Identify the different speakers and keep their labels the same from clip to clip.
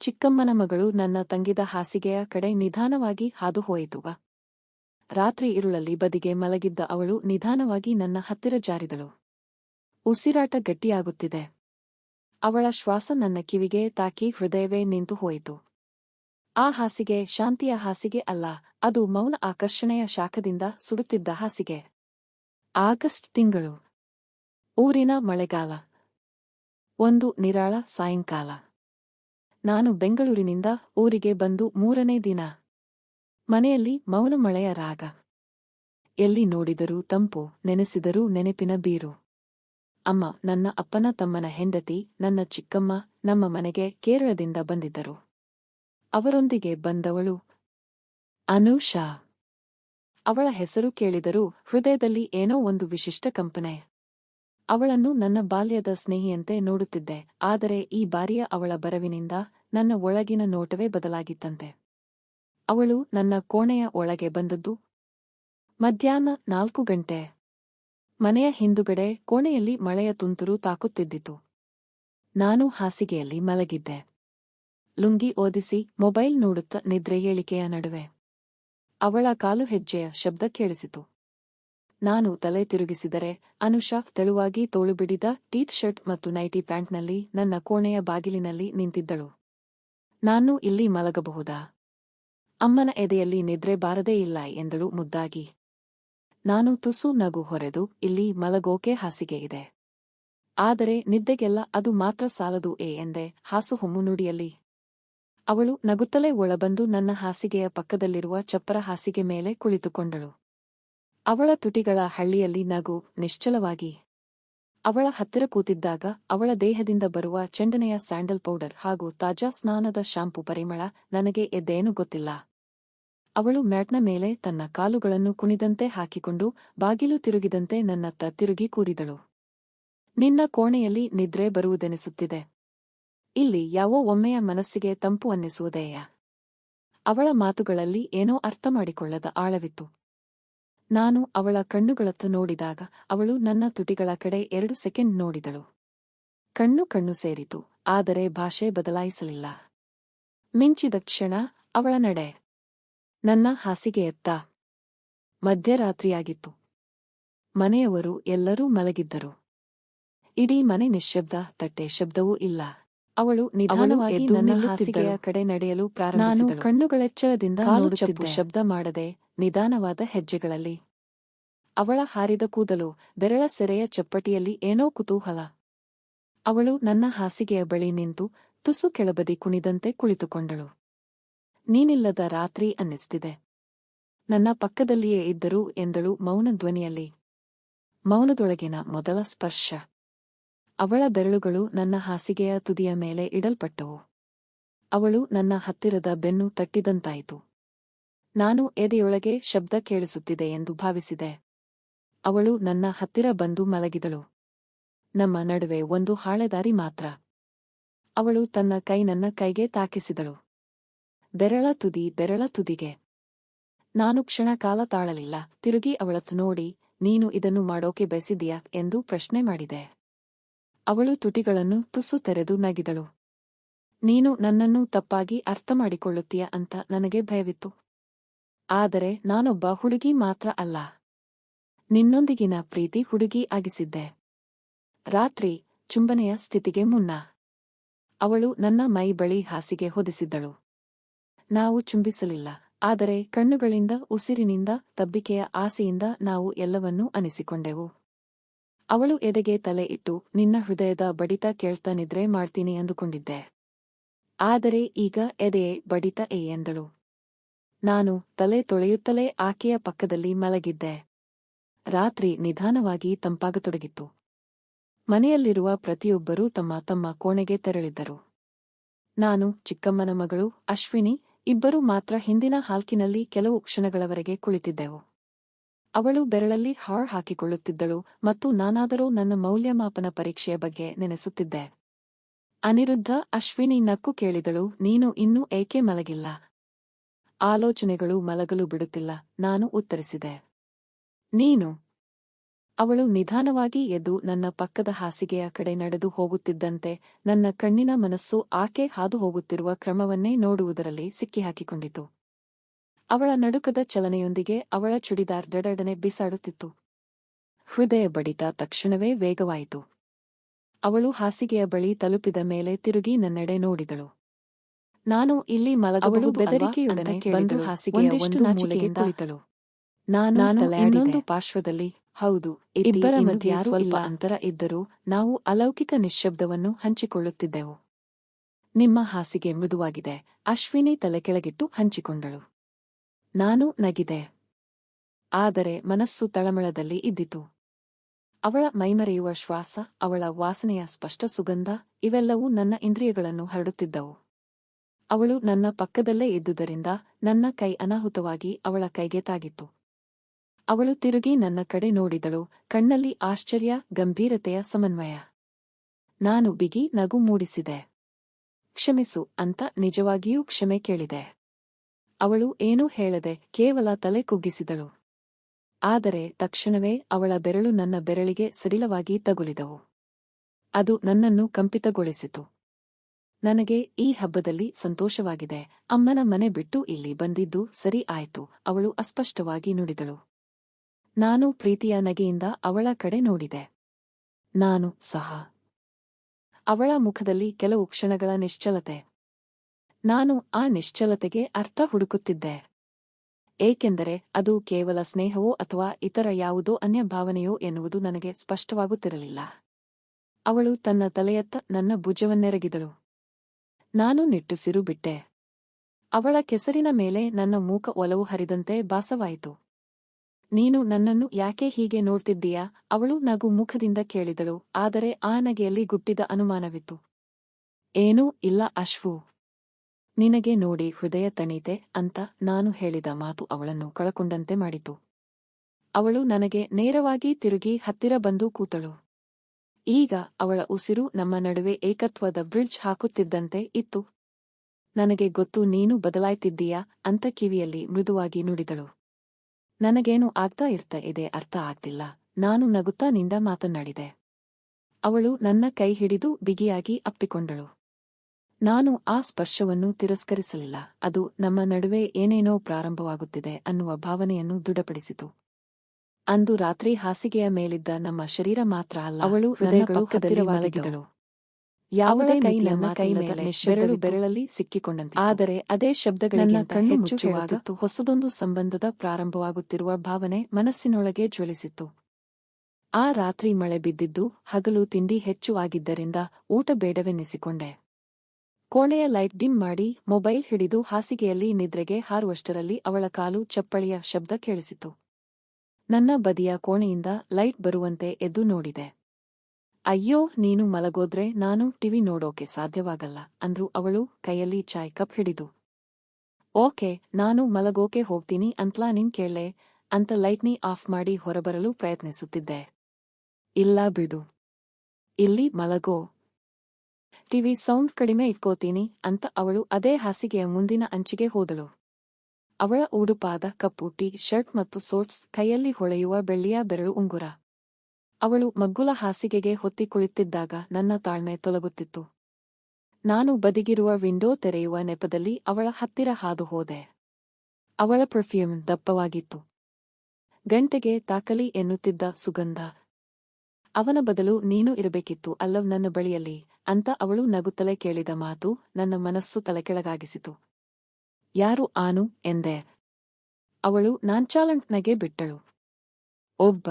Speaker 1: ಚಿಕ್ಕಮ್ಮನ ಮಗಳು ನನ್ನ ತಂಗಿದ ಹಾಸಿಗೆಯ ಕಡೆ ನಿಧಾನವಾಗಿ ಹಾದುಹೋಯಿತುವ ರಾತ್ರಿ ಇರುಳಲ್ಲಿ ಬದಿಗೆ ಮಲಗಿದ್ದ ಅವಳು ನಿಧಾನವಾಗಿ ನನ್ನ ಹತ್ತಿರ ಜಾರಿದಳು. ಉಸಿರಾಟ ಗಟ್ಟಿಯಾಗುತ್ತಿದೆ. ಅವಳ ಶ್ವಾಸ ನನ್ನ ಕಿವಿಗೆ ತಾಕಿ ಹೃದಯವೇ ನಿಂತು ಹೋಯಿತು. ಆ ಹಾಸಿಗೆ ಶಾಂತಿಯ ಹಾಸಿಗೆ ಅಲ್ಲ, ಅದು ಮೌನ ಆಕರ್ಷಣೆಯ ಶಾಖದಿಂದ ಸುಡುತ್ತಿದ್ದ ಹಾಸಿಗೆ. ಆಗಸ್ಟ್ ತಿಂಗಳು. ಊರಿನ ಮಳೆಗಾಲ. ಒಂದು ನಿರಾಳ ಸಾಯಂಕಾಲ. ನಾನು ಬೆಂಗಳೂರಿನಿಂದ ಊರಿಗೆ ಬಂದು ಮೂರನೇ ದಿನ. ಮನೆಯಲ್ಲಿ ಮೌನ ಮಳೆಯ ರಾಗ. ಎಲ್ಲಿ ನೋಡಿದರೂ ತಂಪು, ನೆನೆಸಿದರೂ ನೆನಪಿನ ಬೀರು. ಅಮ್ಮ, ನನ್ನ ಅಪ್ಪನ ತಮ್ಮನ ಹೆಂಡತಿ, ನನ್ನ ಚಿಕ್ಕಮ್ಮ, ನಮ್ಮ ಮನೆಗೆ ಕೇರಳದಿಂದ ಬಂದಿದ್ದರು. ಅವರೊಂದಿಗೆ ಬಂದವಳು ಅನುಷಾ. ಅವಳ ಹೆಸರು ಕೇಳಿದರೂ ಹೃದಯದಲ್ಲಿ ಏನೋ ಒಂದು ವಿಶಿಷ್ಟ ಕಂಪನೆ. ಅವಳನ್ನು ನನ್ನ ಬಾಲ್ಯದ ಸ್ನೇಹಿಯಂತೆ ನೋಡುತ್ತಿದ್ದೆ, ಆದರೆ ಈ ಬಾರಿಯ ಅವಳ ಬರವಿನಿಂದ ನನ್ನ ಒಳಗಿನ ನೋಟವೇ ಬದಲಾಗಿತ್ತಂತೆ. ಅವಳು ನನ್ನ ಕೋಣೆಯ ಒಳಗೆ ಬಂದದ್ದು. ಮಧ್ಯಾಹ್ನ ನಾಲ್ಕು ಗಂಟೆ. ಮನೆಯ ಹಿಂದುಗಡೆ ಕೋಣೆಯಲ್ಲಿ ಮಳೆಯ ತುಂತುರು ತಾಕುತ್ತಿದ್ದಿತು. ನಾನು ಹಾಸಿಗೆಯಲ್ಲಿ ಮಲಗಿದ್ದೆ. ಲುಂಗಿ ಓದಿಸಿ ಮೊಬೈಲ್ ನೋಡುತ್ತ ನಿದ್ರೆ ಏಳಿಕೆಯ ನಡುವೆ. ಅವಳ ಕಾಲು ಹೆಜ್ಜೆಯ ಶಬ್ದ ಕೇಳಿಸಿತು. ನಾನು ತಲೆ ತಿರುಗಿಸಿದರೆ ಅನುಷಾ ತೆಳುವಾಗಿ ತೋಳುಬಿಡಿದ ಟೀತ್ ಶರ್ಟ್ ಮತ್ತು ನೈಟಿ ಪ್ಯಾಂಟ್ನಲ್ಲಿ ನನ್ನ ಕೋಣೆಯ ಬಾಗಿಲಿನಲ್ಲಿ ನಿಂತಿದ್ದಳು. ನಾನು ಇಲ್ಲಿ ಮಲಗಬಹುದಾ? ಅಮ್ಮನ ಎದೆಯಲ್ಲಿ ನಿದ್ರೆ ಬಾರದೇ ಇಲ್ಲ ಎಂದಳು ಮುದ್ದಾಗಿ. ನಾನು ತುಸು ನಗು ಹೊರೆದು ಇಲ್ಲಿ ಮಲಗೋಕೆ ಹಾಸಿಗೆ ಇದೆ. ಆದರೆ ನಿದ್ದೆಗೆಲ್ಲ ಅದು ಮಾತ್ರ ಸಾಲದು ಏ ಎಂದೆ ಹಾಸು ಹೊಮ್ಮು ನುಡಿಯಲ್ಲಿ. ಅವಳು ನಗುತ್ತಲೇ ಒಳಬಂದು ನನ್ನ ಹಾಸಿಗೆಯ ಪಕ್ಕದಲ್ಲಿರುವ ಚಪ್ಪರ ಹಾಸಿಗೆ ಮೇಲೆ ಕುಳಿತುಕೊಂಡಳು. ಅವಳ ತುಟಿಗಳ ಹಳ್ಳಿಯಲ್ಲಿ ನಗು ನಿಶ್ಚಲವಾಗಿ ಅವಳ ಹತ್ತಿರ ಕೂತಿದ್ದಾಗ ಅವಳ ದೇಹದಿಂದ ಬರುವ ಚೆಂಡನೆಯ ಸ್ಯಾಂಡಲ್ ಪೌಡರ್ ಹಾಗೂ ತಾಜಾ ಸ್ನಾನದ ಶಾಂಪು ಪರಿಮಳ ನನಗೆ ಎದ್ದೇನೂ ಗೊತ್ತಿಲ್ಲ. ಅವಳು ಮ್ಯಾಟ್ನ ಮೇಲೆ ತನ್ನ ಕಾಲುಗಳನ್ನು ಕುಣಿದಂತೆ ಹಾಕಿಕೊಂಡು ಬಾಗಿಲು ತಿರುಗಿದಂತೆ ನನ್ನತ್ತ ತಿರುಗಿ ಕೂರಿದಳು. ನಿನ್ನ ಕೋಣೆಯಲ್ಲಿ ನಿದ್ರೆ ಬರುವುದೆನಿಸುತ್ತಿದೆ. ಇಲ್ಲಿ ಯಾವೋ ಒಮ್ಮೆಯ ಮನಸ್ಸಿಗೆ ತಂಪು ಅನ್ನಿಸುವುದೇಯ ಅವಳ ಮಾತುಗಳಲ್ಲಿ ಏನೋ ಅರ್ಥ ಮಾಡಿಕೊಳ್ಳದ ಆಳವಿತ್ತು. ನಾನು ಅವಳ ಕಣ್ಣುಗಳತ್ತ ನೋಡಿದಾಗ ಅವಳು ನನ್ನ ತುಟಿಗಳ ಕಡೆ ಎರಡು ಸೆಕೆಂಡ್ ನೋಡಿದಳು. ಕಣ್ಣು ಕಣ್ಣು ಸೇರಿತು ಆದರೆ ಭಾಷೆ ಬದಲಾಯಿಸಲಿಲ್ಲ. ಮಿಂಚಿದ ಕ್ಷಣ ಅವಳ ನಡೆ. ನನ್ನ ಹಾಸಿಗೆಯತ್ತ ಮಧ್ಯರಾತ್ರಿಯಾಗಿತ್ತು. ಮನೆಯವರು ಎಲ್ಲರೂ ಮಲಗಿದ್ದರು. ಇಡೀ ಮನೆ ನಿಶ್ಶಬ್ದ ತಟ್ಟೆ ಶಬ್ದವೂ ಇಲ್ಲ. ಅವಳು ನಿಧಾನವಾಗಿ ನನ್ನ. ಹಾಸಿಗೆಯ ಕಡೆ ನಡೆಯಲು ಪ್ರಾರಂಭಿಸಿದಳು. ಕಣ್ಣುಗಳೆಚ್ಚರದಿಂದ ಶಬ್ದ ಮಾಡದೆ ನಿಧಾನವಾದ ಹೆಜ್ಜೆಗಳಲ್ಲಿ. ಅವಳ ಹಾರಿದ ಕೂದಲು ಬೆರಳ ಸೆರೆಯ ಚಪ್ಪಟಿಯಲ್ಲಿ ಏನೋ ಕುತೂಹಲ. ಅವಳು ನನ್ನ ಹಾಸಿಗೆಯ ಬಳಿ ನಿಂತು ತುಸು ಕೆಳಬದಿ ಕುಣಿದಂತೆ ಕುಳಿತುಕೊಂಡಳು. ನೀನಿಲ್ಲದ ರಾತ್ರಿ ಅನ್ನಿಸ್ತಿದೆ. ನನ್ನ ಪಕ್ಕದಲ್ಲಿಯೇ ಇದ್ದರು ಎಂದಳು ಮೌನ ಧ್ವನಿಯಲ್ಲಿ. ಮೌನದೊಳಗಿನ ಮೊದಲ ಸ್ಪರ್ಶ. ಅವಳ ಬೆರಳುಗಳು ನನ್ನ ಹಾಸಿಗೆಯ ತುದಿಯ ಮೇಲೆ ಇಡಲ್ಪಟ್ಟವು. ಅವಳು ನನ್ನ ಹತ್ತಿರದ ಬೆನ್ನು ತಟ್ಟಿದಂತಾಯಿತು. ನಾನು ಎದೆಯೊಳಗೆ ಶಬ್ದ ಕೇಳಿಸುತ್ತಿದೆ ಎಂದು ಭಾವಿಸಿದೆ. ಅವಳು ನನ್ನ ಹತ್ತಿರ ಬಂದು ಮಲಗಿದಳು. ನಮ್ಮ ನಡುವೆ ಒಂದು ಹಾಳೆದಾರಿ ಮಾತ್ರ. ಅವಳು ತನ್ನ ಕೈ ನನ್ನ ಕೈಗೆ ತಾಕಿಸಿದಳು. ಬೆರಳ ತುದಿ, ಬೆರಳ ತುದಿಗೆ. ನಾನು ಕ್ಷಣಕಾಲ ತಾಳಲಿಲ್ಲ. ತಿರುಗಿ ಅವಳತ್ತು ನೋಡಿ, ನೀನು ಇದನ್ನು ಮಾಡೋಕೆ ಬಯಸಿದೀಯಾ ಎಂದು ಪ್ರಶ್ನೆ ಮಾಡಿದೆ. ಅವಳು ತುಟಿಗಳನ್ನು ತುಸು ತೆರೆದು ನಗಿದಳು. ನೀನು ನನ್ನನ್ನು ತಪ್ಪಾಗಿ ಅರ್ಥ ಮಾಡಿಕೊಳ್ಳುತ್ತೀಯ ಅಂತ ನನಗೆ ಭಯವಿತ್ತು. ಆದರೆ ನಾನೊಬ್ಬ ಹುಡುಗಿ ಮಾತ್ರ ಅಲ್ಲ. ನಿನ್ನೊಂದಿಗಿನ ಪ್ರೀತಿ ಹುಡುಗಿ ಆಗಿಸಿದ್ದೆ. ರಾತ್ರಿ ಚುಂಬನೆಯ ಸ್ಥಿತಿಗೆ ಮುನ್ನ. ಅವಳು ನನ್ನ ಮೈ ಬಳಿ ಹಾಸಿಗೆ ಹೊದಿಸಿದ್ದಳು. ನಾವು ಚುಂಬಿಸಲಿಲ್ಲ, ಆದರೆ ಕಣ್ಣುಗಳಿಂದ, ಉಸಿರಿನಿಂದ, ತಬ್ಬಿಕೆಯ ಆಸೆಯಿಂದ ನಾವು ಎಲ್ಲವನ್ನೂ ಅನಿಸಿಕೊಂಡೆವು. ಅವಳು ಎದೆಗೆ ತಲೆ ಇಟ್ಟು, ನಿನ್ನ ಹೃದಯದ ಬಡಿತ ಕೇಳ್ತಾ ನಿದ್ರೆ ಮಾಡ್ತೀನಿ ಅಂದುಕೊಂಡಿದ್ದೆ. ಆದರೆ ಈಗ ಎದೆಯೇ ಬಡಿತ ಏ ಎಂದಳು. ನಾನು ತಲೆ ತೊಳೆಯುತ್ತಲೇ ಆಕೆಯ ಪಕ್ಕದಲ್ಲಿ ಮಲಗಿದ್ದೆ. ರಾತ್ರಿ ನಿಧಾನವಾಗಿ ತಂಪಾಗತೊಡಗಿತ್ತು. ಮನೆಯಲ್ಲಿರುವ ಪ್ರತಿಯೊಬ್ಬರೂ ತಮ್ಮ ತಮ್ಮ ಕೋಣೆಗೆ ತೆರಳಿದ್ದರು. ನಾನು, ಚಿಕ್ಕಮ್ಮನ ಮಗಳು, ಅಶ್ವಿನಿ, ಇಬ್ಬರೂ ಮಾತ್ರ ಹಿಂದಿನ ಹಾಲ್ಕಿನಲ್ಲಿ ಕೆಲವು ಕ್ಷಣಗಳವರೆಗೆ ಕುಳಿತಿದ್ದೆವು. ಅವಳು ಬೆರಳಲ್ಲಿ ಹಾಳ್ ಹಾಕಿಕೊಳ್ಳುತ್ತಿದ್ದಳು ಮತ್ತು ನಾನಾದರೂ ನನ್ನ ಮೌಲ್ಯಮಾಪನ ಪರೀಕ್ಷೆಯ ಬಗ್ಗೆ ನೆನೆಸುತ್ತಿದ್ದೆ. ಅನಿರುದ್ಧ ಅಶ್ವಿನಿ ನಕ್ಕು ಕೇಳಿದಳು, ನೀನು ಇನ್ನೂ ಏಕೆ ಮಲಗಿಲ್ಲ? ಆಲೋಚನೆಗಳು ಮಲಗಲು ಬಿಡುತ್ತಿಲ್ಲ. ನಾನು ಉತ್ತರಿಸಿದೆ. ನೀನು? ಅವಳು ನಿಧಾನವಾಗಿ ಎದ್ದು ನನ್ನ ಪಕ್ಕದ ಹಾಸಿಗೆಯ ಕಡೆ ನಡೆದು ಹೋಗುತ್ತಿದ್ದಂತೆ ನನ್ನ ಕಣ್ಣಿನ ಮನಸ್ಸು ಆಕೆ ಹಾದು ಹೋಗುತ್ತಿರುವ ಕ್ರಮವನ್ನೇ ನೋಡುವುದರಲ್ಲಿ ಸಿಕ್ಕಿಹಾಕಿಕೊಂಡಿತು. ಅವಳ ನಡುಕದ ಚಲನೆಯೊಂದಿಗೆ ಅವಳ ಚುಡಿದಾರ್ ದಡಡನೆ ಬಿಸಾಡುತ್ತಿತ್ತು. ಹೃದಯ ಬಡಿತ ತಕ್ಷಣವೇ ವೇಗವಾಯಿತು. ಅವಳು ಹಾಸಿಗೆಯ ಬಳಿ ತಲುಪಿದ ಮೇಲೆ ತಿರುಗಿ ನನ್ನೆಡೆ ನೋಡಿದಳು. ನಾನು ಇಲ್ಲಿ ಮಲಗಬಹುದು
Speaker 2: ಅವಳು ಬೆದರಿಕೆಯೊಡನೆ
Speaker 1: ಬಂದು. ಹಾಸಿಗೆಯ ಒಂದು ಕುಳಿತಳು. ನಾನು
Speaker 2: ನಾನು
Speaker 1: ಇನ್ನೊಂದು ಪಾರ್ಶ್ವದಲ್ಲಿ ಹೌದು
Speaker 2: ಇಬ್ಬರ ಮಧ್ಯೆ
Speaker 1: ಸ್ವಲ್ಪ ಅಂತರ ಇದ್ದರೂ ನಾವು ಅಲೌಕಿಕ ನಿಶ್ಶಬ್ದವನ್ನು ಹಂಚಿಕೊಳ್ಳುತ್ತಿದ್ದೆವು. ನಿಮ್ಮ ಹಾಸಿಗೆ ಮೃದುವಾಗಿದೆ. ಅಶ್ವಿನಿ ತಲೆ ಕೆಳಗಿಟ್ಟು ಹಂಚಿಕೊಂಡಳು. ನಾನು ನಗಿದೆ. ಆದರೆ ಮನಸ್ಸು ತಳಮಳದಲ್ಲಿ ಇದ್ದಿತು. ಅವಳ ಮೈಮರೆಯುವ ಶ್ವಾಸ ಅವಳ ವಾಸನೆಯ ಸ್ಪಷ್ಟ ಸುಗಂಧ ಇವೆಲ್ಲವೂ ನನ್ನ ಇಂದ್ರಿಯಗಳನ್ನು ಹರಡುತ್ತಿದ್ದವು. ಅವಳು ನನ್ನ ಪಕ್ಕದಲ್ಲೇ ಇದ್ದುದರಿಂದ ನನ್ನ ಕೈ ಅನಾಹುತವಾಗಿ ಅವಳ ಕೈಗೆ ತಾಗಿತ್ತು. ಅವಳು ತಿರುಗಿ ನನ್ನ ಕಡೆ ನೋಡಿದಳು, ಕಣ್ಣಲ್ಲಿ ಆಶ್ಚರ್ಯ, ಗಂಭೀರತೆಯ ಸಮನ್ವಯ. ನಾನು ಬಿಗಿ ನಗು ಮೂಡಿಸಿದೆ. ಕ್ಷಮಿಸು ಅಂತ ನಿಜವಾಗಿಯೂ ಕ್ಷಮೆ ಕೇಳಿದೆ. ಅವಳು ಏನೂ ಹೇಳದೆ ಕೇವಲ ತಲೆ ಕುಗ್ಗಿಸಿದಳು. ಆದರೆ ತಕ್ಷಣವೇ ಅವಳ ಬೆರಳು ನನ್ನ ಬೆರಳಿಗೆ ಸಡಿಲವಾಗಿ ತಗುಲಿದವು. ಅದು ನನ್ನನ್ನು ಕಂಪಿತಗೊಳಿಸಿತು. ನನಗೆ ಈ ಹಬ್ಬದಲ್ಲಿ ಸಂತೋಷವಾಗಿದೆ. ಅಮ್ಮನ ಮನೆ ಬಿಟ್ಟು ಇಲ್ಲಿ ಬಂದಿದ್ದು ಸರಿ ಆಯ್ತು. ಅವಳು ಅಸ್ಪಷ್ಟವಾಗಿ ನುಡಿದಳು. ನಾನು ಪ್ರೀತಿಯ ನಗೆಯಿಂದ ಅವಳ ಕಡೆ ನೋಡಿದೆ. ನಾನು ಸಹ. ಅವಳ ಮುಖದಲ್ಲಿ ಕೆಲವು ಕ್ಷಣಗಳ ನಿಶ್ಚಲತೆ. ನಾನು ಆ ನಿಶ್ಚಲತೆಗೆ ಅರ್ಥ ಹುಡುಕುತ್ತಿದ್ದೆ. ಏಕೆಂದರೆ ಅದು ಕೇವಲ ಸ್ನೇಹವೋ ಅಥವಾ ಇತರ ಯಾವುದೋ ಅನ್ಯ ಭಾವನೆಯೋ ಎನ್ನುವುದು ನನಗೆ ಸ್ಪಷ್ಟವಾಗುತ್ತಿರಲಿಲ್ಲ. ಅವಳು ತನ್ನ ತಲೆಯತ್ತ ನನ್ನ ಭುಜವನ್ನೆರಗಿದಳು. ನಾನು ನಿಟ್ಟುಸಿರು ಬಿಟ್ಟೆ. ಅವಳ ಕೆಸರಿನ ಮೇಲೆ ನನ್ನ ಮೂಕ ಒಲವು ಹರಿದಂತೆ ಭಾಸವಾಯಿತು. ನೀನು ನನ್ನನ್ನು ಯಾಕೆ ಹೀಗೆ ನೋಡ್ತಿದ್ದೀಯಾ? ಅವಳು ನಗು ಮುಖದಿಂದ ಕೇಳಿದಳು, ಆದರೆ ಆ ನಗೆಯಲ್ಲಿ ಗುಟ್ಟಿದ ಅನುಮಾನವಿತ್ತು. ಏನೂ ಇಲ್ಲ ಅಶ್ವು. ನಿನಗೆ ನೋಡಿ ಹೃದಯ ತಣೀತೆ ಅಂತ ನಾನು ಹೇಳಿದ ಮಾತು ಅವಳನ್ನು ಕಳಕೊಂಡಂತೆ ಮಾಡಿತು. ಅವಳು ನನಗೆ ನೇರವಾಗಿ ತಿರುಗಿ ಹತ್ತಿರ ಬಂದು ಕೂತಳು. ಈಗ ಅವಳ ಉಸಿರು ನಮ್ಮ ನಡುವೆ ಏಕತ್ವದ ಬ್ರಿಡ್ಜ್ ಹಾಕುತ್ತಿದ್ದಂತೆ ಇತ್ತು. ನನಗೆ ಗೊತ್ತು ನೀನು ಬದಲಾಯ್ತಿದ್ದೀಯಾ ಅಂತ ಕಿವಿಯಲ್ಲಿ ಮೃದುವಾಗಿ ನುಡಿದಳು. ನನಗೇನು ಆಗ್ತಾ ಇರ್ತಾ ಇದೆ ಅರ್ಥ ಆಗ್ತಿಲ್ಲ. ನಾನು ನಗುತ್ತಾ ನಿಂದ ಮಾತನಾಡಿದೆ. ಅವಳು ನನ್ನ ಕೈ ಹಿಡಿದು ಬಿಗಿಯಾಗಿ ಅಪ್ಪಿಕೊಂಡಳು. ನಾನು ಆ ಸ್ಪರ್ಶವನ್ನು ತಿರಸ್ಕರಿಸಲಿಲ್ಲ. ಅದು ನಮ್ಮ ನಡುವೆ ಏನೇನೋ ಪ್ರಾರಂಭವಾಗುತ್ತಿದೆ ಅನ್ನುವ ಭಾವನೆಯನ್ನು ದೃಢಪಡಿಸಿತು. ಅಂದು ರಾತ್ರಿ ಹಾಸಿಗೆಯ ಮೇಲಿದ್ದ ನಮ್ಮ ಶರೀರ ಮಾತ್ರ ಅಲ್ಲ.
Speaker 2: ಅವಳು
Speaker 1: ಹೃದಯಗಳು ಹತ್ತಿರವಾಗಿದ್ದಳು ಯಾವುದೇ ಕೈ ನಮ್ಮ ಕೈ ಮೇಲೆ. ಬೆರಳು ಬೆರಳಲ್ಲಿ ಸಿಕ್ಕಿಕೊಂಡಂತೆ
Speaker 2: ಆದರೆ
Speaker 1: ಅದೇ ಶಬ್ದಗಳಿಗಿಂತ
Speaker 2: ಕಣ್ಣು
Speaker 1: ಹೆಚ್ಚು
Speaker 2: ಮುಚ್ಚುವಾಗ
Speaker 1: ಹೊಸದೊಂದು ಸಂಬಂಧದ ಪ್ರಾರಂಭವಾಗುತ್ತಿರುವ ಭಾವನೆ ಮನಸ್ಸಿನೊಳಗೆ ಜ್ವಲಿಸಿತ್ತು. ಆ ರಾತ್ರಿ ಮಳೆ ಬಿದ್ದಿದ್ದು ಹಗಲು ತಿಂಡಿ ಹೆಚ್ಚು ಆಗಿದ್ದರಿಂದ ಊಟ ಬೇಡವೆನ್ನಿಸಿಕೊಂಡೆ. ಕೋಣೆಯ ಲೈಟ್ ಡಿಮ್ ಮಾಡಿ ಮೊಬೈಲ್ ಹಿಡಿದು ಹಾಸಿಗೆಯಲ್ಲಿ ನಿದ್ರೆಗೆ ಹಾರುವಷ್ಟರಲ್ಲಿ ಅವಳ ಕಾಲು ಚಪ್ಪಳಿಯ ಶಬ್ದ ಕೇಳಿಸಿತು. ನನ್ನ ಬದಿಯ ಕೋಣೆಯಿಂದ ಲೈಟ್ ಬರುವಂತೆ ಎದ್ದು ನೋಡಿದೆ. ಅಯ್ಯೋ, ನೀನು ಮಲಗೋದ್ರೆ ನಾನು ಟಿವಿ ನೋಡೋಕೆ ಸಾಧ್ಯವಾಗಲ್ಲ, ಅಂದ್ರು ಅವಳು ಕೈಯಲ್ಲಿ ಚಾಯ್ ಕಪ್ ಹಿಡಿದು. ಓಕೆ, ನಾನು ಮಲಗೋಕೆ ಹೋಗ್ತೀನಿ ಅಂತ್ಲಾ ನಿನ್ ಕೇಳೆ ಅಂತ ಲೈಟ್ನಿ ಆಫ್ ಮಾಡಿ ಹೊರಬರಲು ಪ್ರಯತ್ನಿಸುತ್ತಿದ್ದೆ. ಇಲ್ಲ ಬಿಡು. ಇಲ್ಲಿ ಮಲಗೋ. ಟಿವಿ ಸೌಂಡ್ ಕಡಿಮೆ ಇಟ್ಕೋತೀನಿ, ಅಂತ ಅವಳು ಅದೇ ಹಾಸಿಗೆಯ ಮುಂದಿನ ಅಂಚಿಗೆ ಹೋದಳು. ಅವಳ ಉಡುಪಾದ ಕಪ್ಪು ಟೀ ಶರ್ಟ್ ಮತ್ತು ಸೋಟ್ಸ್ ಕೈಯಲ್ಲಿ ಹೊಳೆಯುವ ಬೆಳ್ಳಿಯ ಬೆರಳು ಉಂಗುರ. ಅವಳು ಮಗ್ಗುಲ ಹಾಸಿಗೆಗೆ ಹೊತ್ತಿ ಕುಳಿತಿದ್ದಾಗ ನನ್ನ ತಾಳ್ಮೆ ತೊಲಗುತ್ತಿತ್ತು. ನಾನು ಬದಿಗಿರುವ ವಿಂಡೋ ತೆರೆಯುವ ನೆಪದಲ್ಲಿ ಅವಳ ಹತ್ತಿರ ಹಾದು ಹೋದೆ. ಅವಳ ಪರ್ಫ್ಯೂಮ್ ದಪ್ಪವಾಗಿತ್ತು. ಗಂಟೆಗೆ ತಾಕಲಿ ಎನ್ನುತ್ತಿದ್ದ ಸುಗಂಧ. ಅವನ ಬದಲು ನೀನು ಇರಬೇಕಿತ್ತು ಅಲ್ಲವ್ ನನ್ನ ಬಳಿಯಲ್ಲಿ, ಅಂತ ಅವಳು ನಗುತ್ತಲೇ ಕೇಳಿದ ಮಾತು ನನ್ನ ಮನಸ್ಸು ತಲೆಕೆಳಗಾಗಿಸಿತು. ಯಾರು ಆನು ಎಂದೆ. ಅವಳು ನಾಂಚಾಲಂಟ್ನಗೆ ಬಿಟ್ಟಳು. ಒಬ್ಬ.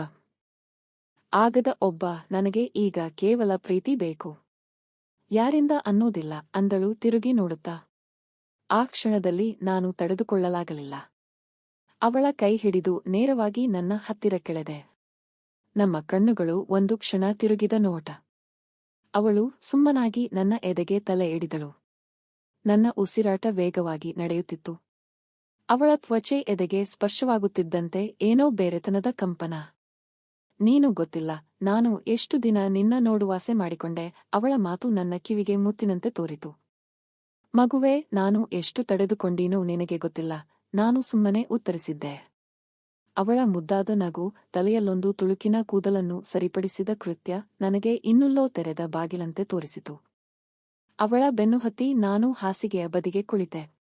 Speaker 1: ಆಗದ ಒಬ್ಬ, ನನಗೆ ಈಗ ಕೇವಲ ಪ್ರೀತಿ ಬೇಕು. ಯಾರಿಂದ ಅನ್ನೋದಿಲ್ಲ, ಅಂದಳು ತಿರುಗಿ ನೋಡುತ್ತಾ. ಆ ಕ್ಷಣದಲ್ಲಿ ನಾನು ತಡೆದುಕೊಳ್ಳಲಾಗಲಿಲ್ಲ. ಅವಳ ಕೈ ಹಿಡಿದು ನೇರವಾಗಿ ನನ್ನ ಹತ್ತಿರ ಕೆಳೆದೆ. ನಮ್ಮ ಕಣ್ಣುಗಳು ಒಂದು ಕ್ಷಣ ತಿರುಗಿದ ನೋಟ. ಅವಳು ಸುಮ್ಮನಾಗಿ ನನ್ನ ಎದೆಗೆ ತಲೆ ಎಡಿದಳು. ನನ್ನ ಉಸಿರಾಟ ವೇಗವಾಗಿ ನಡೆಯುತ್ತಿತ್ತು. ಅವಳ ತ್ವಚೆ ಎದೆಗೆ ಸ್ಪರ್ಶವಾಗುತ್ತಿದ್ದಂತೆ ಏನೋ ಬೇರೆತನದ ಕಂಪನ. ನೀನು ಗೊತ್ತಿಲ್ಲ, ನಾನು ಎಷ್ಟು ದಿನ ನಿನ್ನ ನೋಡುವಾಸೆ ಮಾಡಿಕೊಂಡೆ, ಅವಳ ಮಾತು ನನ್ನ ಕಿವಿಗೆ ಮುತ್ತಿನಂತೆ ತೋರಿತು. ಮಗುವೆ, ನಾನು ಎಷ್ಟು ತಡೆದುಕೊಂಡೀನೋ ನಿನಗೆ ಗೊತ್ತಿಲ್ಲ, ನಾನು ಸುಮ್ಮನೆ ಉತ್ತರಿಸಿದ್ದೆ. ಅವಳ ಮುದ್ದಾದ ನಗು, ತಲೆಯಲ್ಲೊಂದು ತುಳುಕಿನ ಕೂದಲನ್ನು ಸರಿಪಡಿಸಿದ ಕೃತ್ಯ, ನನಗೆ ಇನ್ನುಲ್ಲೋ ತೆರೆದ ಬಾಗಿಲಂತೆ ತೋರಿಸಿತು. ಅವಳ ಬೆನ್ನುಹತ್ತಿ ನಾನು ಹಾಸಿಗೆಯ ಬದಿಗೆ ಕುಳಿತೆ.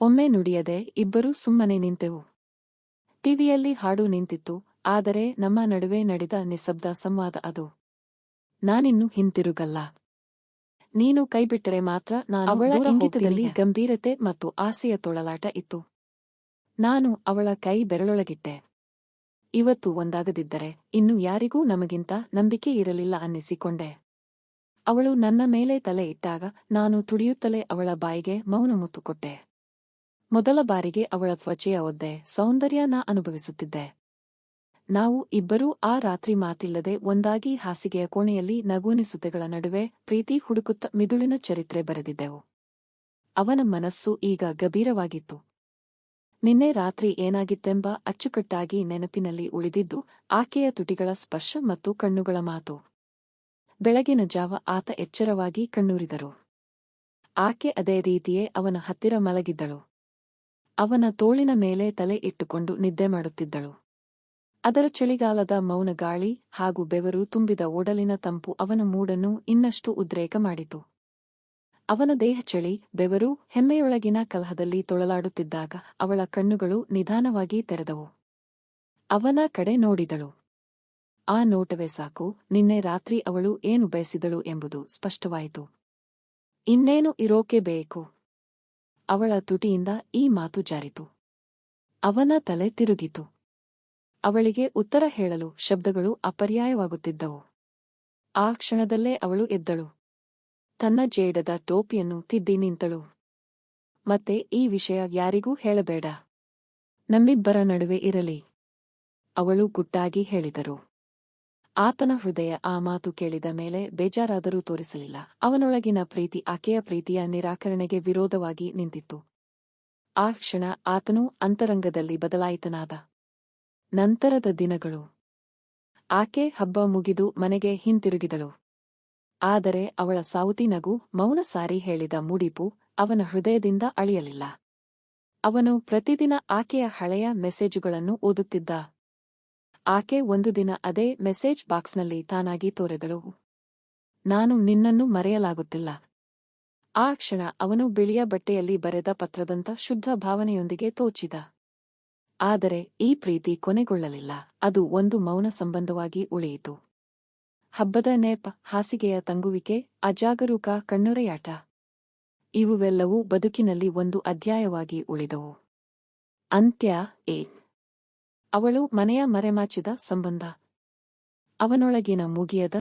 Speaker 1: ಒಮ್ಮೆ ನುಡಿಯದೆ ಇಬ್ಬರೂ ಸುಮ್ಮನೆ ನಿಂತೆವು. ಟಿವಿಯಲ್ಲಿ ಹಾಡು ನಿಂತಿತ್ತು ಆದರೆ ನಮ್ಮ ನಡುವೆ ನಡೆದ ನಿಶಬ್ದ ಸಂವಾದ ಅದು. ನಾನಿನ್ನು ಹಿಂತಿರುಗಲ್ಲ. ನೀನು ಕೈಬಿಟ್ಟರೆ ಮಾತ್ರ ನಾನು ಅವಳ ಇಂಗಿತದಲ್ಲಿ ಗಂಭೀರತೆ ಮತ್ತು ಆಸೆಯ ತೊಳಲಾಟ ಇತ್ತು. ನಾನು ಅವಳ ಕೈ ಬೆರಳೊಳಗಿಟ್ಟೆ. ಇವತ್ತು ಒಂದಾಗದಿದ್ದರೆ ಇನ್ನು ಯಾರಿಗೂ ನಮಗಿಂತ ನಂಬಿಕೆ ಇರಲಿಲ್ಲ ಅನ್ನಿಸಿಕೊಂಡೆ. ಅವಳು ನನ್ನ ಮೇಲೆ ತಲೆ ಇಟ್ಟಾಗ ನಾನು ತುಡಿಯುತ್ತಲೇ ಅವಳ ಬಾಯಿಗೆ ಮೌನ ಮುತ್ತು ಕೊಟ್ಟೆ ಮೊದಲ ಬಾರಿಗೆ ಅವಳ ತ್ವಚೆಯ ಒದ್ದೆ ಸೌಂದರ್ಯ ನಾ ಅನುಭವಿಸುತ್ತಿದ್ದೆ. ನಾವು ಇಬ್ಬರೂ ಆ ರಾತ್ರಿ ಮಾತಿಲ್ಲದೆ ಒಂದಾಗಿ ಹಾಸಿಗೆಯ ಕೋಣೆಯಲ್ಲಿ ನಗುವನಿಸುತ್ತೆಗಳ ನಡುವೆ ಪ್ರೀತಿ ಹುಡುಕುತ್ತ ಮಿದುಳಿನ ಚರಿತ್ರೆ ಬರೆದಿದ್ದೆವು. ಅವನ ಮನಸ್ಸು ಈಗ ಗಭೀರವಾಗಿತ್ತು. ನಿನ್ನೆ ರಾತ್ರಿ ಏನಾಗಿತ್ತೆಂಬ ಅಚ್ಚುಕಟ್ಟಾಗಿ ನೆನಪಿನಲ್ಲಿ ಉಳಿದಿದ್ದು ಆಕೆಯ ತುಟಿಗಳ ಸ್ಪರ್ಶ ಮತ್ತು ಕಣ್ಣುಗಳ ಮಾತು. ಬೆಳಗಿನ ಜಾವ ಆತ ಎಚ್ಚರವಾಗಿ ಕಣ್ಣೂರಿದರು. ಆಕೆ ಅದೇ ರೀತಿಯೇ ಅವನ ಹತ್ತಿರ ಮಲಗಿದ್ದಳು. ಅವನ ತೋಳಿನ ಮೇಲೆ ತಲೆ ಇಟ್ಟುಕೊಂಡು ನಿದ್ದೆ ಮಾಡುತ್ತಿದ್ದಳು. ಅದರ ಚಳಿಗಾಲದ ಮೌನ ಗಾಳಿ ಹಾಗೂ ಬೆವರು ತುಂಬಿದ ಓಡಲಿನ ತಂಪು ಅವನ ಮೂಡನ್ನು ಇನ್ನಷ್ಟು ಉದ್ರೇಕ ಮಾಡಿತು. ಅವನ ದೇಹ ಚಳಿ, ಬೆವರು, ಹೆಮ್ಮೆಯೊಳಗಿನ ಕಲಹದಲ್ಲಿ ತೊಳಲಾಡುತ್ತಿದ್ದಾಗ ಅವಳ ಕಣ್ಣುಗಳು ನಿಧಾನವಾಗಿ ತೆರೆದವು. ಅವನ ಕಡೆ ನೋಡಿದಳು. ಆ ನೋಟವೇ ಸಾಕು, ನಿನ್ನೆ ರಾತ್ರಿ ಅವಳು ಏನು ಬಯಸಿದಳು ಎಂಬುದು ಸ್ಪಷ್ಟವಾಯಿತು. ಇನ್ನೇನು ಇರೋಕೆ ಬೇಕು? ಅವಳ ತುಟಿಯಿಂದ ಈ ಮಾತು ಜಾರಿತು. ಅವನ ತಲೆ ತಿರುಗಿತು. ಅವಳಿಗೆ ಉತ್ತರ ಹೇಳಲು ಶಬ್ದಗಳು ಅಪರ್ಯಾಯವಾಗುತ್ತಿದ್ದವು. ಆ ಕ್ಷಣದಲ್ಲೇ ಅವಳು ಎದ್ದಳು. ತನ್ನ ಜೇಡದ ಟೋಪಿಯನ್ನು ತಿದ್ದಿ ನಿಂತಳು. ಮತ್ತೆ ಈ ವಿಷಯ ಯಾರಿಗೂ ಹೇಳಬೇಡ. ನಮ್ಮಿಬ್ಬರ ನಡುವೆ ಇರಲಿ. ಅವಳು ಗುಟ್ಟಾಗಿ ಹೇಳಿದರು. ಆತನ ಹೃದಯ ಆ ಮಾತು ಕೇಳಿದ ಮೇಲೆ ಬೇಜಾರಾದರೂ ತೋರಿಸಲಿಲ್ಲ. ಅವನೊಳಗಿನ ಪ್ರೀತಿ ಆಕೆಯ ಪ್ರೀತಿಯ ನಿರಾಕರಣೆಗೆ ವಿರೋಧವಾಗಿ ನಿಂತಿತ್ತು. ಆ ಕ್ಷಣ ಆತನು ಅಂತರಂಗದಲ್ಲಿ ಬದಲಾಯಿತನಾದ. ನಂತರದ ದಿನಗಳು. ಆಕೆ ಹಬ್ಬ ಮುಗಿದು ಮನೆಗೆ ಹಿಂತಿರುಗಿದಳು. ಆದರೆ ಅವಳ ಸಾವುತಿ ನಗು ಮೌನ ಸಾರಿ ಹೇಳಿದ ಮುಡಿಪು ಅವನ ಹೃದಯದಿಂದ ಅಳಿಯಲಿಲ್ಲ. ಅವನು ಪ್ರತಿದಿನ ಆಕೆಯ ಹಳೆಯ ಮೆಸೇಜುಗಳನ್ನು ಓದುತ್ತಿದ್ದ. ಆಕೆ ಒಂದು ದಿನ ಅದೇ ಮೆಸೇಜ್ ಬಾಕ್ಸ್ನಲ್ಲಿ ತಾನಾಗಿ ತೋರೆದಳು. ನಾನು ನಿನ್ನನ್ನು ಮರೆಯಲಾಗುತ್ತಿಲ್ಲ. ಆ ಕ್ಷಣ ಅವನು ಬಿಳಿಯ ಬಟ್ಟೆಯಲ್ಲಿ ಬರೆದ ಪತ್ರದಂತ ಶುದ್ಧ ಭಾವನೆಯೊಂದಿಗೆ ತೋಚಿದ. ಆದರೆ ಈ ಪ್ರೀತಿ ಕೊನೆಗೊಳ್ಳಲಿಲ್ಲ. ಅದು ಒಂದು ಮೌನ ಸಂಬಂಧವಾಗಿ ಉಳಿಯಿತು. ಹಬ್ಬದ ನೇಪ, ಹಾಸಿಗೆಯ ತಂಗುವಿಕೆ, ಅಜಾಗರೂಕ ಕಣ್ಣುರೆಯಾಟ, ಇವುವೆಲ್ಲವೂ ಬದುಕಿನಲ್ಲಿ ಒಂದು ಅಧ್ಯಾಯವಾಗಿ ಉಳಿದವು. ಅಂತ್ಯ ಏ ಅವಳು ಮನೆಯ ಮರೆಮಾಚಿದ ಸಂಬಂಧ. ಅವನೊಳಗಿನ ಮುಗಿಯದ